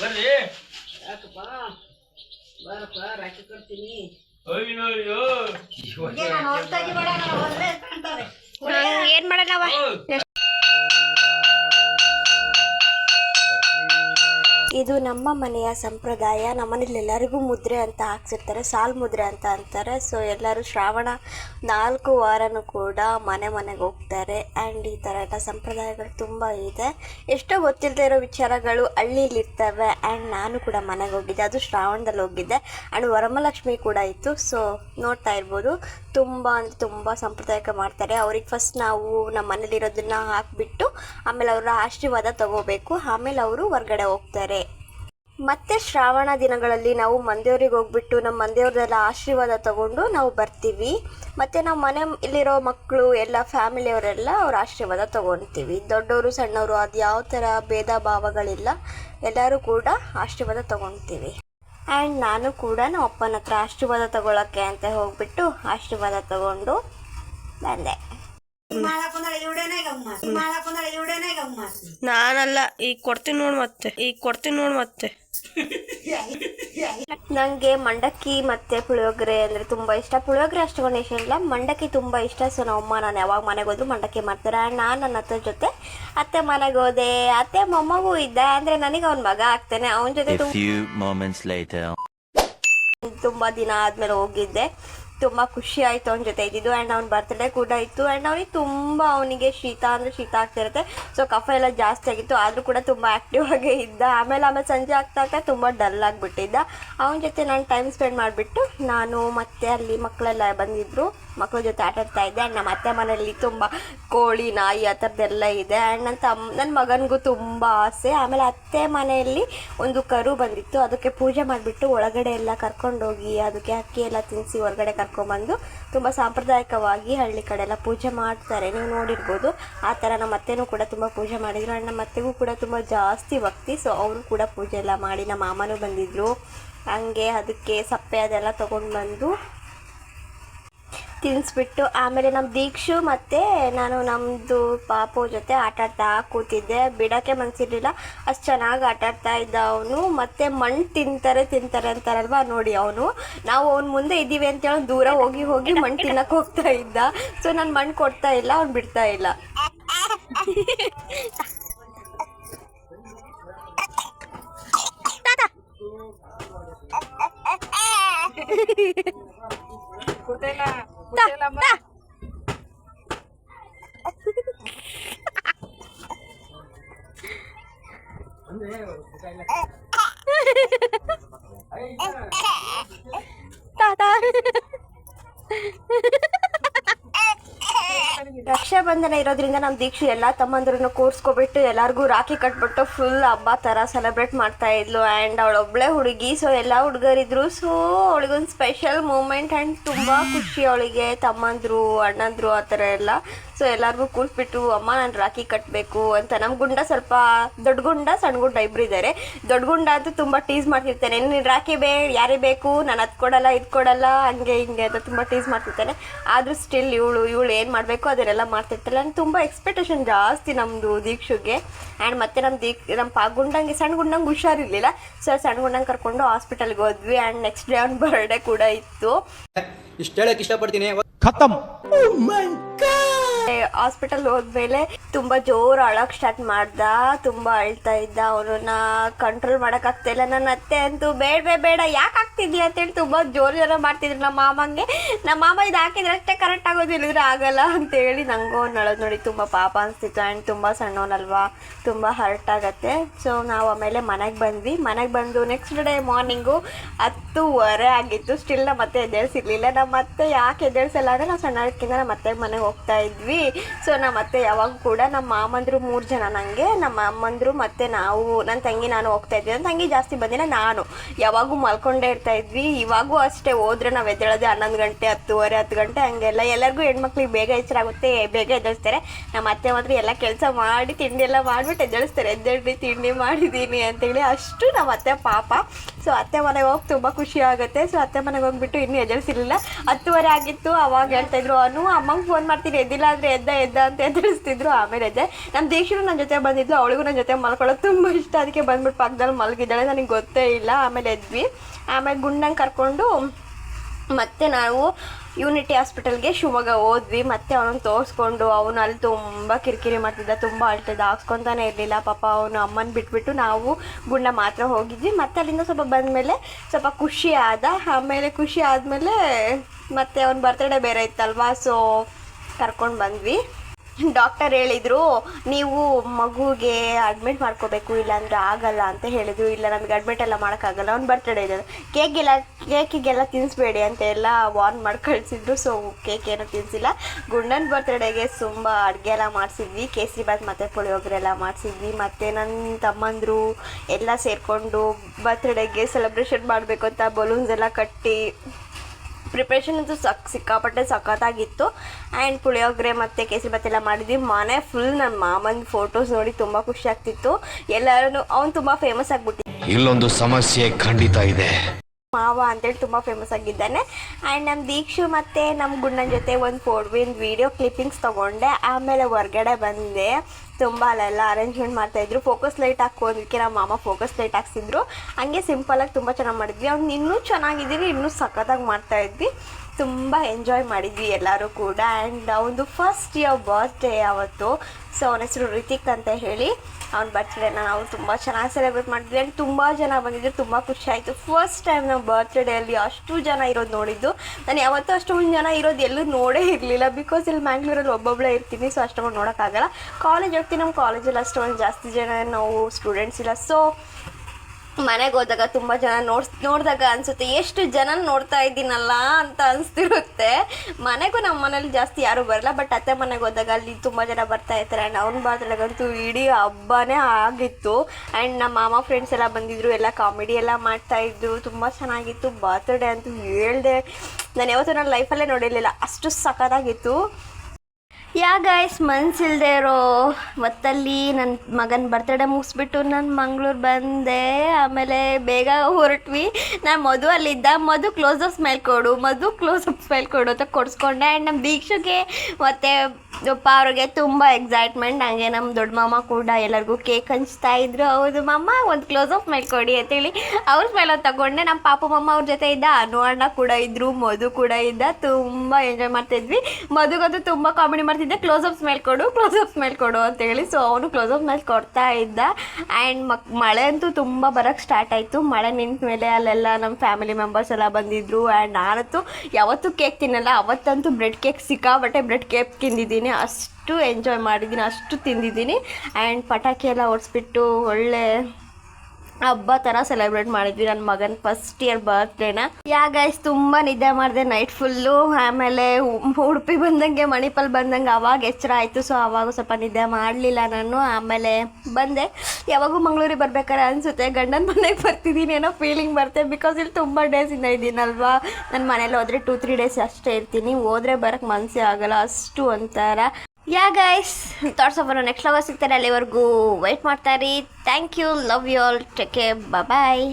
ಬರ್ರಿ. ಯಾಕಪ್ಪ? ಬಾರಪ್ಪ ರಾಖಿ ಕೊಡ್ತೀನಿ. ಅಯ್ಯೋ ಅಯ್ಯೋ ಏನ್ ಇದು ನಮ್ಮ ಮನೆಯ ಸಂಪ್ರದಾಯ. ನಮ್ಮನೇಲಿ ಎಲ್ಲರಿಗೂ ಮುದ್ರೆ ಅಂತ ಹಾಕ್ಸಿರ್ತಾರೆ ಸಾಲ್ ಮುದ್ರೆ ಅಂತ ಅಂತಾರೆ. ಸೊ ಎಲ್ಲರೂ ಶ್ರಾವಣ ನಾಲ್ಕು ವಾರನೂ ಕೂಡ ಮನೆ ಮನೆಗೆ ಹೋಗ್ತಾರೆ. ಆ್ಯಂಡ್ ಈ ಥರ ಎಲ್ಲ ಸಂಪ್ರದಾಯಗಳು ತುಂಬ ಇದೆ. ಎಷ್ಟೋ ಗೊತ್ತಿಲ್ಲದೆ ಇರೋ ವಿಚಾರಗಳು ಹಳ್ಳಿಲಿ ಇರ್ತವೆ. ಆ್ಯಂಡ್ ನಾನು ಕೂಡ ಮನೆಗೆ ಹೋಗಿದ್ದೆ. ಅದು ಶ್ರಾವಣದಲ್ಲಿ ಹೋಗಿದ್ದೆ. ಆ್ಯಂಡ್ ವರಮಹಾಲಕ್ಷ್ಮಿ ಕೂಡ ಇತ್ತು. ಸೊ ನೋಡ್ತಾ ಇರ್ಬೋದು. ತುಂಬ ಅಂದರೆ ತುಂಬ ಸಾಂಪ್ರದಾಯಿಕ ಮಾಡ್ತಾರೆ. ಅವ್ರಿಗೆ ಫಸ್ಟ್ ನಾವು ನಮ್ಮ ಮನೇಲಿರೋದನ್ನ ಹಾಕಿಬಿಟ್ಟು ಆಮೇಲೆ ಅವರ ಆಶೀರ್ವಾದ ತಗೋಬೇಕು. ಆಮೇಲೆ ಅವರು ಹೊರ್ಗಡೆ ಹೋಗ್ತಾರೆ. ಮತ್ತೆ ಶ್ರಾವಣ ದಿನಗಳಲ್ಲಿ ನಾವು ಮಂದಿಯವ್ರಿಗೆ ಹೋಗ್ಬಿಟ್ಟು ನಮ್ಮ ಮಂದಿಯವ್ರದೆಲ್ಲ ಆಶೀರ್ವಾದ ತಗೊಂಡು ನಾವು ಬರ್ತೀವಿ. ಮತ್ತು ಮನೆ ಇಲ್ಲಿರೋ ಮಕ್ಕಳು, ಎಲ್ಲ ಫ್ಯಾಮಿಲಿಯವರೆಲ್ಲ ಅವ್ರ ಆಶೀರ್ವಾದ ತಗೊತೀವಿ. ದೊಡ್ಡವರು, ಸಣ್ಣವರು, ಅದು ಯಾವ ಥರ ಭೇದ ಭಾವಗಳಿಲ್ಲ, ಎಲ್ಲರೂ ಕೂಡ ಆಶೀರ್ವಾದ ತಗೊತೀವಿ. ಆ್ಯಂಡ್ ನಾನು ಕೂಡ ನಮ್ಮ ಅಪ್ಪನ ಹತ್ರ ಆಶೀರ್ವಾದ ತಗೊಳಕ್ಕೆ ಅಂತ ಹೋಗ್ಬಿಟ್ಟು ಆಶೀರ್ವಾದ ತಗೊಂಡು ಬಂದೆ. ನಾನಲ್ಲ ಈಗ ಕೊಡ್ತೀನಿ ನೋಡ್ ಮತ್ತೆ ಈಗ ಕೊಡ್ತೀನಿ ನೋಡ್ ಮತ್ತೆ. ನನಗೆ ಮಂಡಕ್ಕಿ ಮತ್ತೆ ಪುಳಿಯೋಗರೆ ಅಂದ್ರೆ ತುಂಬಾ ಇಷ್ಟ. ಪುಳಿಯೋಗರೆ ಅಷ್ಟೊಂದು ಇಷ್ಟ ಇಲ್ಲ ಮಂಡಕ್ಕಿ ತುಂಬಾ ಇಷ್ಟ. ಸೊ ನಮ್ಮಮ್ಮ ನಾನು ಯಾವಾಗ ಮನೆಗೆ ಹೋದ್ರು ಮಂಡಕ್ಕಿ ಮಾಡ್ತಾರೆ. ನಾನು ನನ್ನ ಅತ್ತೆ ಜೊತೆ ಅತ್ತೆ ಮನೆಗೆ ಹೋದೆ. ಅತ್ತೆ ಮೊಮ್ಮಗೂ ಇದ್ದ ಅಂದ್ರೆ ನನಗೆ ಅವನ್ ಮಗ ಆಗ್ತಾನೆ. ಅವನ ಜೊತೆ. ತುಂಬ ದಿನ ಆದಮೇಲೆ ಹೋಗಿದ್ದೆ. ತುಂಬ ಖುಷಿ ಆಯಿತು ಅವನ ಜೊತೆ ಇದ್ದಿದ್ದು. ಆ್ಯಂಡ್ ಅವ್ನ ಬರ್ತ್ಡೇ ಕೂಡ ಇತ್ತು. ಆ್ಯಂಡ್ ಅವನಿಗೆ ತುಂಬ ಅವನಿಗೆ ಶೀತ ಅಂದರೆ ಶೀತ ಆಗ್ತಿರುತ್ತೆ ಸೊ ಕಫ ಎಲ್ಲ ಜಾಸ್ತಿ ಆಗಿತ್ತು. ಆದರೂ ಕೂಡ ತುಂಬ ಆ್ಯಕ್ಟಿವ್ ಆಗಿ ಇದ್ದ. ಆಮೇಲೆ ಆಮೇಲೆ ಸಂಜೆ ಆಗ್ತಾ ಆಗ್ತಾ ತುಂಬ ಡಲ್ ಆಗಿಬಿಟ್ಟಿದ್ದ. ಅವನ ಜೊತೆ ನಾನು ಟೈಮ್ ಸ್ಪೆಂಡ್ ಮಾಡಿಬಿಟ್ಟು, ನಾನು ಮತ್ತೆ ಅಲ್ಲಿ ಮಕ್ಕಳೆಲ್ಲ ಬಂದಿದ್ದರು ಮಕ್ಕಳ ಜೊತೆ ಆಟ ಆಡ್ತಾ ಇದ್ದೆ. ಆ್ಯಂಡ್ ನಮ್ಮ ಅತ್ತೆ ಮನೆಯಲ್ಲಿ ತುಂಬ ಕೋಳಿ, ನಾಯಿ ಆ ಥರದ್ದೆಲ್ಲ ಇದೆ. ಆ್ಯಂಡ್ ನನ್ನ ತಮ್ಮ ನನ್ನ ಮಗನಿಗೂ ತುಂಬ ಆಸೆ. ಆಮೇಲೆ ಅತ್ತೆ ಮನೆಯಲ್ಲಿ ಒಂದು ಕರು ಬಂದಿತ್ತು. ಅದಕ್ಕೆ ಪೂಜೆ ಮಾಡಿಬಿಟ್ಟು ಒಳಗಡೆ ಎಲ್ಲ ಕರ್ಕೊಂಡೋಗಿ ಅದಕ್ಕೆ ಅಕ್ಕಿ ಎಲ್ಲ ತಿನ್ನಿಸಿ ಹೊರಗಡೆ ಕರ್ಕೊಂಬಂದು ತುಂಬ ಸಾಂಪ್ರದಾಯಿಕವಾಗಿ ಹಳ್ಳಿ ಕಡೆ ಎಲ್ಲ ಪೂಜೆ ಮಾಡ್ತಾರೆ. ನೀವು ನೋಡಿರ್ಬೋದು, ಆ ಥರ ನಮ್ಮ ಅತ್ತೆನೂ ಕೂಡ ತುಂಬ ಪೂಜೆ ಮಾಡಿದರು. ಆ್ಯಂಡ್ ನಮ್ಮ ಅತ್ತೆಗೂ ಕೂಡ ತುಂಬ ಜಾಸ್ತಿ ಭಕ್ತಿ. ಸೊ ಅವರು ಕೂಡ ಪೂಜೆ ಎಲ್ಲ ಮಾಡಿ, ನಮ್ಮ ಮಾಮನೂ ಬಂದಿದ್ದರು ಹಂಗೆ ಅದಕ್ಕೆ ಸಪ್ಪೆ ಅದೆಲ್ಲ ತೊಗೊಂಡು ಬಂದು ತಿನ್ನಿಸ್ಬಿಟ್ಟು ಆಮೇಲೆ ನಮ್ಮ ದೀಕ್ಷು ಮತ್ತು ನಾನು ನಮ್ಮದು ಪಾಪು ಜೊತೆ ಆಟ ಆಡ್ತಾ ಕೂತಿದ್ದೆ. ಬಿಡೋಕ್ಕೆ ಮನಸ್ಸಿರಲಿಲ್ಲ ಅಷ್ಟು ಚೆನ್ನಾಗಿ ಆಟ ಆಡ್ತಾ ಇದ್ದ ಅವನು. ಮತ್ತು ಮಣ್ಣು ತಿಂತಾರೆ ತಿಂತಾರೆ ಅಂತಾರಲ್ವ ನೋಡಿ ಅವನು. ನಾವು ಅವ್ನ ಮುಂದೆ ಇದ್ದೀವಿ ಅಂತೇಳಿ ದೂರ ಹೋಗಿ ಹೋಗಿ ಮಣ್ಣು ತಿನ್ನಕ್ಕೆ ಹೋಗ್ತಾ ಇದ್ದ. ಸೊ ನಾನು ಮಣ್ಣು ಕೊಡ್ತಾ ಇಲ್ಲ ಅವ್ನು ಬಿಡ್ತಾ ಇಲ್ಲ. 大。哈哈哈哈哈！大大。ರಕ್ಷಾಬಂಧನ ಇರೋದ್ರಿಂದ ನಮ್ಮ ದೀಕ್ಷೆ ಎಲ್ಲ ತಮ್ಮಂದ್ರನ್ನು ಕೂರಿಸ್ಕೊಬಿಟ್ಟು ಎಲ್ಲರಿಗೂ ರಾಖಿ ಕಟ್ಬಿಟ್ಟು ಫುಲ್ ಹಬ್ಬ ಥರ ಸೆಲೆಬ್ರೇಟ್ ಮಾಡ್ತಾ ಇದ್ಲು. ಆ್ಯಂಡ್ ಅವಳೊಬ್ಳೆ ಹುಡುಗಿ ಸೊ ಎಲ್ಲ ಹುಡುಗರಿದ್ರು ಸೊ ಅವಳಿಗೊಂದು ಸ್ಪೆಷಲ್ ಮೂಮೆಂಟ್ ಆ್ಯಂಡ್ ತುಂಬ ಖುಷಿ ಅವಳಿಗೆ, ತಮ್ಮಂದರು, ಅಣ್ಣಂದರು, ಆ ಥರ ಎಲ್ಲ. ಸೊ ಎಲ್ಲರಿಗೂ ಕೂತ್ಬಿಟ್ಟು ಅಮ್ಮ ನಾನು ರಾಖಿ ಕಟ್ಟಬೇಕು ಅಂತ. ನಮ್ಮ ಗುಂಡ ಸ್ವಲ್ಪ ದೊಡ್ಡ ಗುಂಡ ಸಣ್ಣ ಗುಂಡ ಇಬ್ರು ಇದ್ದಾರೆ ದೊಡ್ಡ ಗುಂಡ ಅಂತೂ ತುಂಬ ಟೀಸ್ ಮಾಡ್ತಿರ್ತಾನೆ ನೀನು ರಾಖಿ ಬೇ ಯಾರೇ ಬೇಕು? ನಾನು ಅದು ಕೊಡಲ್ಲ ಇದು ಕೊಡಲ್ಲ ಹಂಗೆ ಹಿಂಗೆ ಅಂತ ತುಂಬ ಟೀಸ್ ಮಾಡ್ತಿರ್ತಾನೆ ಆದರೂ ಸ್ಟಿಲ್ ಇವಳು ಇವಳು ಏನು ಮಾಡಬೇಕು ಅದನ್ನೆಲ್ಲ ಮಾಡ್ತಿರ್ತಾಳೆ ನಾನು ತುಂಬ ಎಕ್ಸ್ಪೆಕ್ಟೇಷನ್ ಜಾಸ್ತಿ ನಮ್ಮದು ದೀಕ್ಷುಗೆ. ಆ್ಯಂಡ್ ಮತ್ತೆ ನಮ್ಮ ದೀಕ್ ನಮ್ಮ ಪಾ ಗುಂಡಂಗೆ ಸಣ್ಣ ಗುಂಡಂಗೆ ಹುಷಾರಿರಲಿಲ್ಲ. ಸೊ ಸಣ್ಣ ಗುಂಡಂಗೆ ಕರ್ಕೊಂಡು ಹಾಸ್ಪಿಟಲ್ಗೆ ಹೋದ್ವಿ. ಆ್ಯಂಡ್ ನೆಕ್ಸ್ಟ್ ಡೇ ಅವ್ನ ಬರ್ಡೇ ಕೂಡ ಇತ್ತು. ಇಷ್ಟು ಹೇಳಕ್ ಇಷ್ಟಪಡ್ತೀನಿ. ಹಾಸ್ಪಿಟಲ್ ಹೋದ್ಮೇಲೆ ತುಂಬಾ ಜೋರು ಅಳಕ್ ಸ್ಟಾರ್ಟ್ ಮಾಡ್ದ, ತುಂಬಾ ಅಳ್ತಾ ಇದ್ದ. ಅವ್ರನ್ನ ಕಂಟ್ರೋಲ್ ಮಾಡಕ್ ಆಗ್ತಾ ಇಲ್ಲ. ನನ್ನ ಅತ್ತೆ ಅಂತೂ ಬೇಡ ಬೇಡ ಯಾಕೆ ಆಗ್ತಿದ್ಯಾ? ಅಂತೇಳಿ ತುಂಬಾ ಜೋರ್ ಜೋರ ಮಾಡ್ತಿದ್ರು ನಮ್ಮ ಮಾಮಂಗೆ. ನಮ್ಮ ಮಾಮ ಇದು ಹಾಕಿದ್ರೆ ಅಷ್ಟೇ ಕರೆಕ್ಟ್ ಆಗೋದು ಇಲ್ಲಿದ್ರೆ ಆಗಲ್ಲ ಅಂತೇಳಿ ನಂಗೂ ನಳೋದು ನೋಡಿ ತುಂಬಾ ಪಾಪ ಅನಿಸ್ತಿತ್ತು. ಆ್ಯಂಡ್ ತುಂಬಾ ಸಣ್ಣವನಲ್ವಾ, ತುಂಬಾ ಹರ್ಟ್ ಆಗತ್ತೆ. ಸೊ ನಾವು ಆಮೇಲೆ ಮನೆಗೆ ಬಂದ್ವಿ. ಮನೆಗೆ ಬಂದು ನೆಕ್ಸ್ಟ್ ಡೇ ಮಾರ್ನಿಂಗು ಹತ್ತೂವರೆ ಆಗಿತ್ತು. ಸ್ಟಿಲ್ ನಮ್ಮ ಮತ್ತೆ ಎದ್ದೇಳಿಸಿರ್ಲಿಲ್ಲ. ನಮ್ಮ ಅತ್ತೆ ಯಾಕೆ ಎದ್ದೇಳಿಸಲ್ಲ? ಅಂದರೆ ನಾವು ಸಣ್ಣಕ್ಕಿಂತ ನಮ್ಮ ಅತ್ತೆ ಮನೆಗೆ ಹೋಗ್ತಾ ಇದ್ವಿ. ಸೊ ನಮ್ಮ ಅತ್ತೆ ಯಾವಾಗ ಕೂಡ ನಮ್ಮ ಮಾಮಂದ್ರು ಮೂರು ಜನ ನನಗೆ ನಮ್ಮ ಅಮ್ಮಂದ್ರು ಮತ್ತು ನಾವು ನನ್ನ ತಂಗಿ ನಾನು ಹೋಗ್ತಾ ಇದ್ವಿ. ನನ್ನ ತಂಗಿ ಜಾಸ್ತಿ ಬಂದಿಲ್ಲ, ನಾನು. ಯಾವಾಗೂ ಮಲ್ಕೊಂಡೇ ಇರ್ತಾ ಇದ್ವಿ. ಇವಾಗೂ ಅಷ್ಟೇ, ಹೋದ್ರೆ ನಾವು ಎದ್ದೇಳೋದೇ ಹನ್ನೊಂದು ಗಂಟೆ, ಹತ್ತುವರೆ, ಹತ್ತು ಗಂಟೆ, ಹಂಗೆಲ್ಲ. ಎಲ್ಲರಿಗೂ ಹೆಣ್ಮಕ್ಳಿಗೆ ಬೇಗ ಎಚ್ಚರಾಗುತ್ತೆ ಬೇಗ ಎದ್ದೇಳಿಸ್ತಾರೆ. ನಮ್ಮ ಅತ್ತೆ ಮಾತ್ರ ಎಲ್ಲ ಕೆಲಸ ಮಾಡಿ, ತಿಂಡಿ ಎಲ್ಲ ಮಾಡಿಬಿಟ್ಟು ಎದ್ದೇಳಿಸ್ತಾರೆ. ಎದ್ದೇಳಿ ತಿಂಡಿ ಮಾಡಿದ್ದೀನಿ ಅಂತೇಳಿ ಅಷ್ಟು ನಮ್ಮ ಅತ್ತೆ ಪಾಪ. ಸೊ ಅತ್ತೆ ಮನೆಗೆ ಹೋಗಿ ತುಂಬ ಖುಷಿ ಆಗುತ್ತೆ. ಸೊ ಅತ್ತೆ ಮನೆಗೆ ಹೋಗ್ಬಿಟ್ಟು ಇನ್ನೂ ಎದ್ದೇಳಿಸಿರಲಿಲ್ಲ. ಹತ್ತುವರೆ ಆಗಿತ್ತು, ಅವಾಗ ಹೇಳ್ತಾ ಇದ್ರು ಅವನು ಅಮ್ಮಂಗೆ ಫೋನ್ ಮಾಡ್ತೀನಿ, ಎದ್ದಿಲ್ಲ ಅಂದರೆ ರಾತ್ರಿ ಎದ್ದ ಎದ್ದ ಅಂತ ಎದುರಿಸ್ತಿದ್ರು. ಆಮೇಲೆ ಎದ್ದೆ. ನಮ್ಮ ದೀಕ್ಷರು ನನ್ನ ಜೊತೆ ಬಂದಿದ್ಲು. ಅವಳಿಗೂ ನನ್ನ ಜೊತೆ ಮಲ್ಕೊಳ್ಳೋದು ತುಂಬ ಇಷ್ಟ. ಅದಕ್ಕೆ ಬಂದ್ಬಿಟ್ಟು ಪಕ್ಕದಲ್ಲಿ ಮಲಗಿದ್ದಾಳೆ. ನನಗೆ ಗೊತ್ತೇ ಇಲ್ಲ. ಆಮೇಲೆ ಎದ್ವಿ. ಆಮೇಲೆ ಗುಂಡಂಗೆ ಕರ್ಕೊಂಡು ಮತ್ತೆ ನಾವು ಯೂನಿಟಿ ಹಾಸ್ಪಿಟಲ್ಗೆ ಶಿವಮೊಗ್ಗ ಹೋದ್ವಿ. ಮತ್ತೆ ಅವನನ್ನು ತೋರಿಸ್ಕೊಂಡು ಅವನು ಅಲ್ಲಿ ತುಂಬ ಕಿರಿಕಿರಿ ಮಾಡ್ತಿದ್ದ, ತುಂಬ ಅಳ್ತಿದ್ದ. ಹಾಕ್ಸ್ಕೊತಾನೆ ಇರಲಿಲ್ಲ. ಪಾಪ ಅವನು ಅಮ್ಮನ ಬಿಟ್ಬಿಟ್ಟು ನಾವು ಗುಂಡ ಮಾತ್ರ ಹೋಗಿದ್ವಿ. ಮತ್ತೆ ಅಲ್ಲಿಂದ ಸ್ವಲ್ಪ ಬಂದಮೇಲೆ ಸ್ವಲ್ಪ ಖುಷಿ ಆದ ಆಮೇಲೆ ಖುಷಿ ಆದಮೇಲೆ ಮತ್ತೆ ಅವನ ಬರ್ತ್ಡೇ ಬೇರೆ ಇತ್ತಲ್ವಾ? ಸೊ ಕರ್ಕೊಂಡು ಬಂದ್ವಿ. ಡಾಕ್ಟರ್ ಹೇಳಿದರು, ನೀವು ಮಗುಗೆ ಅಡ್ಮಿಟ್ ಮಾಡ್ಕೋಬೇಕು, ಇಲ್ಲಾಂದ್ರೆ ಆಗಲ್ಲ ಅಂತ ಹೇಳಿದ್ರು. ಇಲ್ಲ, ನಮಗೆ ಅಡ್ಮಿಟ್ ಎಲ್ಲ ಮಾಡೋಕ್ಕಾಗಲ್ಲ. ಅವ್ನು ಬರ್ತಡೇ ಇದೆ. ಕೇಕೆಲ್ಲ ಕೇಕಿಗೆಲ್ಲ ತಿನ್ನಿಸ್ಬೇಡಿ ಅಂತ ಎಲ್ಲ ವಾರ್ನ್ ಮಾಡಿ ಕಳಿಸಿದ್ರು. ಸೊ ಕೇಕ್ ಏನೂ ತಿನ್ನಿಸಿಲ್ಲ ಗುಂಡನ್ ಬರ್ತ್ಡೇಗೆ ತುಂಬ ಅಡುಗೆ ಎಲ್ಲ ಮಾಡಿಸಿದ್ವಿ. ಕೇಸರಿ ಬಾತ್ ಮತ್ತು ಪುಳಿಯೋಗರೆ ಎಲ್ಲ ಮಾಡಿಸಿದ್ವಿ. ಮತ್ತು ನನ್ನ ತಮ್ಮಂದರು ಎಲ್ಲ ಸೇರಿಕೊಂಡು ಬರ್ತ್ಡೇಗೆ ಸೆಲೆಬ್ರೇಷನ್ ಮಾಡಬೇಕು ಅಂತ ಬಲೂನ್ಸ್ ಎಲ್ಲ ಕಟ್ಟಿ ಪ್ರಿಪ್ರೇಷನ್ ಅಂತೂ ಸಕ್ ಸಿಕ್ಕಾಪಟ್ಟೆ ಸಖತ್ತಾಗಿತ್ತು. ಆ್ಯಂಡ್ ಪುಳಿಯೋಗರೆ ಮತ್ತು ಕೇಸರಿ ಎಲ್ಲ ಮಾಡಿದ್ವಿ. ಮನೆ ಫುಲ್ ನನ್ನ ಮಾಮನ ಫೋಟೋಸ್ ನೋಡಿ ತುಂಬ ಖುಷಿ ಆಗ್ತಿತ್ತು. ಎಲ್ಲರೂ ಅವ್ನು ತುಂಬ ಫೇಮಸ್ ಆಗಿಬಿಟ್ಟಿದ್ದ. ಇಲ್ಲೊಂದು ಸಮಸ್ಯೆ ಖಂಡಿತ ಇದೆ. ಮಾವ ಅಂತೇಳಿ ತುಂಬ ಫೇಮಸ್ ಆಗಿದ್ದಾನೆ. ಆ್ಯಂಡ್ ನಮ್ಮ ದೀಕ್ಷು ಮತ್ತು ನಮ್ಮ ಗುಂಡನ ಜೊತೆ ಒಂದು ಫೋಟೋ ಒಂದು ವೀಡಿಯೋ ಕ್ಲಿಪ್ಪಿಂಗ್ಸ್ ತೊಗೊಂಡೆ. ಆಮೇಲೆ ಹೊರ್ಗಡೆ ಬಂದೆ. ತುಂಬ ಅಲ್ಲೆಲ್ಲ ಅರೇಂಜ್ಮೆಂಟ್ ಮಾಡ್ತಾಯಿದ್ರು ಫೋಕಸ್ ಲೈಟ್ ಹಾಕೋದಕ್ಕೆ ನಮ್ಮ ಮಾಮ ಫೋಕಸ್ ಲೈಟ್ ಹಾಕ್ಸಿದ್ರು. ಹಂಗೆ ಸಿಂಪಲಾಗಿ ತುಂಬ ಚೆನ್ನಾಗಿ ಮಾಡಿದ್ವಿ. ಅವ್ನು ಇನ್ನೂ ಚೆನ್ನಾಗಿದ್ದೀವಿ ಇನ್ನೂ ಸಖತ್ತಾಗಿ ಮಾಡ್ತಾಯಿದ್ವಿ ತುಂಬ ಎಂಜಾಯ್ ಮಾಡಿದ್ವಿ ಎಲ್ಲರೂ ಕೂಡ. ಆ್ಯಂಡ್ ಅವನದು ಫಸ್ಟ್ ಇಯರ್ ಬರ್ತ್ಡೇ ಅವತ್ತು ಸೊ ಅವನ ಹೆಸರು ರಿತಿಕ್ ಅಂತ ಹೇಳಿ. ಅವ್ನ ಬರ್ತ್ಡೇನ ನಾವು ತುಂಬ ಚೆನ್ನಾಗಿ ಸೆಲೆಬ್ರೇಟ್ ಮಾಡಿದ್ವಿ. ಆ್ಯಂಡ್ ತುಂಬ ಜನ ಬಂದಿದ್ರು, ತುಂಬ ಖುಷಿ ಆಯಿತು. ಫಸ್ಟ್ ಟೈಮ್ ನಾವು ಬರ್ತ್ಡೇಯಲ್ಲಿ ಅಷ್ಟು ಜನ ಇರೋದು ನೋಡಿದ್ದು. ನಾನು ಯಾವತ್ತೂ ಅಷ್ಟೊಂದು ಜನ ಇರೋದು ಎಲ್ಲೂ ನೋಡೇ ಇರಲಿಲ್ಲ. ಬಿಕಾಸ್ ಇಲ್ಲಿ ಮ್ಯಾಂಗ್ಳೂರಲ್ಲಿ ಒಬ್ಬೊಬ್ಬಳೇ ಇರ್ತೀನಿ ಸೊ ಅಷ್ಟೊಂದು ನೋಡೋಕ್ಕಾಗಲ್ಲ. ಕಾಲೇಜ್ ಹೋಗ್ತೀನಿ ನಮ್ಮ ಕಾಲೇಜಲ್ಲಿ ಅಷ್ಟೊಂದು ಜಾಸ್ತಿ ಜನ ನಾವು ಸ್ಟೂಡೆಂಟ್ಸ್ ಇಲ್ಲ. ಸೊ ಮನೆಗೆ ಹೋದಾಗ ತುಂಬ ಜನ ನೋಡ್ಸ್, ನೋಡಿದಾಗ ಅನಿಸುತ್ತೆ, ಎಷ್ಟು ಜನ ನೋಡ್ತಾ ಇದ್ದೀನಲ್ಲ ಅಂತ ಅನಿಸ್ತಿರುತ್ತೆ. ಮನೆಗೂ ನಮ್ಮ ಮನೇಲಿ ಜಾಸ್ತಿ ಯಾರೂ ಬರಲ್ಲ, ಬಟ್ ಅತ್ತೆ ಮನೆಗೆ ಹೋದಾಗ ಅಲ್ಲಿ ತುಂಬ ಜನ ಬರ್ತಾ ಇರ್ತಾರೆ. ಆ್ಯಂಡ್ ಅವ್ನ ಬಾತ್ರಗಂತೂ ಇಡೀ ಹಬ್ಬನೇ ಆಗಿತ್ತು. ಆ್ಯಂಡ್ ನಮ್ಮ ಮಾಮ ಫ್ರೆಂಡ್ಸ್ ಎಲ್ಲ ಬಂದಿದ್ರು, ಎಲ್ಲ ಕಾಮಿಡಿ ಎಲ್ಲ ಮಾಡ್ತಾಯಿದ್ರು ತುಂಬ ಚೆನ್ನಾಗಿತ್ತು. ಬರ್ತ್ಡೇ ಅಂತೂ ಹೇಳ್ದೆ. ನಾನು ಯಾವತ್ತೂ ನನ್ನ ಲೈಫಲ್ಲೇ ನೋಡಿರಲಿಲ್ಲ. ಅಷ್ಟು ಸಖತ್ತಾಗಿತ್ತು. ಯಾ ಗೈಸ್ ಮನ್ಸಿಲ್ದೆ ಇರೋ ಒತ್ತಲ್ಲಿ ನನ್ನ ಮಗನ ಬರ್ತಡೇ ಮುಗಿಸ್ಬಿಟ್ಟು ನಾನು ಮಂಗ್ಳೂರು ಬಂದೆ. ಆಮೇಲೆ ಬೇಗ ಹೊರಟ್ವಿ. ನಾನು ಮಧು ಅಲ್ಲಿದ್ದ. ಮಧು ಕ್ಲೋಸ್ ಅಪ್ ಸ್ಮೆಲ್ ಕೊಡು. ಮಧು ಕ್ಲೋಸ್ ಅಪ್ ಸ್ಮೆಲ್ ಕೊಡು ಅಂತ ಕೊಡಿಸ್ಕೊಂಡೆ. ಆ್ಯಂಡ್ ನಮ್ಮ ದೀಕ್ಷೆಗೆ ಮತ್ತು ಅಪ್ಪ ಅವ್ರಿಗೆ ತುಂಬ ಎಕ್ಸೈಟ್ಮೆಂಟ್ ಹಂಗೆ ನಮ್ಮ ದೊಡ್ಡ ಮಾಮ ಕೂಡ ಎಲ್ಲರಿಗೂ ಕೇಕ್ ಹಂಚ್ತಾ ಇದ್ರು. ಹೌದು ಮಮ್ಮ ಒಂದು ಕ್ಲೋಸ್ ಅಪ್ ಮೇಲೆ ಕೊಡಿ ಅಂತೇಳಿ ಅವ್ರ ಮೇಲೆ ತಗೊಂಡೆ. ನಮ್ಮ ಪಾಪ ಮಮ್ಮ ಅವ್ರ ಜೊತೆ ಇದ್ದ ಅನು ಅಣ್ಣ ಕೂಡ ಇದ್ರು, ಮಧು ಕೂಡ ಇದ್ದ. ತುಂಬ ಎಂಜಾಯ್ ಮಾಡ್ತಿದ್ವಿ ಮಧುಗಂತೂ ತುಂಬ ಕಾಮಿಡಿ ಮಾಡ್ತಿದ್ದೆ. ಕ್ಲೋಸ್ ಅಪ್ ಮೇಲೆ ಕೊಡು ಕ್ಲೋಸ್ ಅಪ್ ಮೇಲೆ ಕೊಡು ಅಂತೇಳಿ ಸೊ ಅವನು ಕ್ಲೋಸ್ ಅಪ್ ಮೇಲೆ ಕೊಡ್ತಾ ಇದ್ದ. ಆ್ಯಂಡ್ ಮಕ್ ಮಳೆ ಅಂತೂ ತುಂಬ ಬರೋಕ್ಕೆ ಸ್ಟಾರ್ಟ್ ಆಯಿತು. ಮಳೆ ನಿಂತ ಮೇಲೆ ಅಲ್ಲೆಲ್ಲ ನಮ್ಮ ಫ್ಯಾಮಿಲಿ ಮೆಂಬರ್ಸ್ ಎಲ್ಲ ಬಂದಿದ್ರು. ಆ್ಯಂಡ್ ನಾನಂತೂ ಯಾವತ್ತೂ ಕೇಕ್ ತಿನ್ನಲ್ಲ. ಅವತ್ತಂತೂ ಬ್ರೆಡ್ ಕೇಕ್ ಸಿಕ್ಕಾಬಟ್ಟೆ ಬ್ರೆಡ್ ಕೇಕ್ ತಿಂದಿದ್ದೀನಿ. ಅಷ್ಟು ಎಂಜಾಯ್ ಮಾಡಿದ್ದೀನಿ ಅಷ್ಟು ತಿಂದಿದ್ದೀನಿ. ಆ್ಯಂಡ್ ಪಟಾಕಿ ಎಲ್ಲ ಹೊಡೆಸ್ಬಿಟ್ಟು ಒಳ್ಳೆ ಹಬ್ಬ ಥರ ಸೆಲೆಬ್ರೇಟ್ ಮಾಡಿದ್ವಿ. ನನ್ನ ಮಗನ ಫಸ್ಟ್ ಇಯರ್ ಬರ್ತ್ಡೇನ ಯಾ ಗೈಸ್ ತುಂಬ ನಿದ್ದೆ ಮಾಡಿದೆ. ನೈಟ್ ಫುಲ್ಲು ಆಮೇಲೆ ಉಡುಪಿ ಬಂದಂಗೆ, ಮಣಿಪಾಲ್ ಬಂದಂಗೆ ಅವಾಗ ಎಚ್ಚರ ಆಯಿತು. ಸೊ ಅವಾಗ ಸ್ವಲ್ಪ ನಿದ್ದೆ ಮಾಡಲಿಲ್ಲ ನಾನು. ಆಮೇಲೆ ಬಂದೆ. ಯಾವಾಗೂ ಮಂಗಳೂರಿಗೆ ಬರ್ಬೇಕಾರೆ ಅನ್ಸುತ್ತೆ. ಗಂಡನ ಮನೆಗೆ ಬರ್ತಿದ್ದೀನಿ ಏನೋ ಫೀಲಿಂಗ್ ಬರುತ್ತೆ ಬಿಕಾಸ್ ಇಲ್ಲಿ ತುಂಬ ಡೇಸಿಂದ ಇದ್ದೀನಲ್ವಾ? ನನ್ನ ಮನೇಲಿ ಹೋದರೆ ಟೂ ತ್ರೀ ಡೇಸ್ ಅಷ್ಟೇ ಇರ್ತೀನಿ. ಹೋದ್ರೆ ಬರೋಕ್ಕೆ ಮನಸ್ಸೇ ಆಗಲ್ಲ. ಅಷ್ಟು ಒಂಥರ yeah guys thoughts of next lover ಸಿಗ್ತಾರೆ ಅಲ್ಲಿವರೆಗೂ ವೆಯ್ಟ್ ಮಾಡ್ತಾರಿ thank you love you all take care bye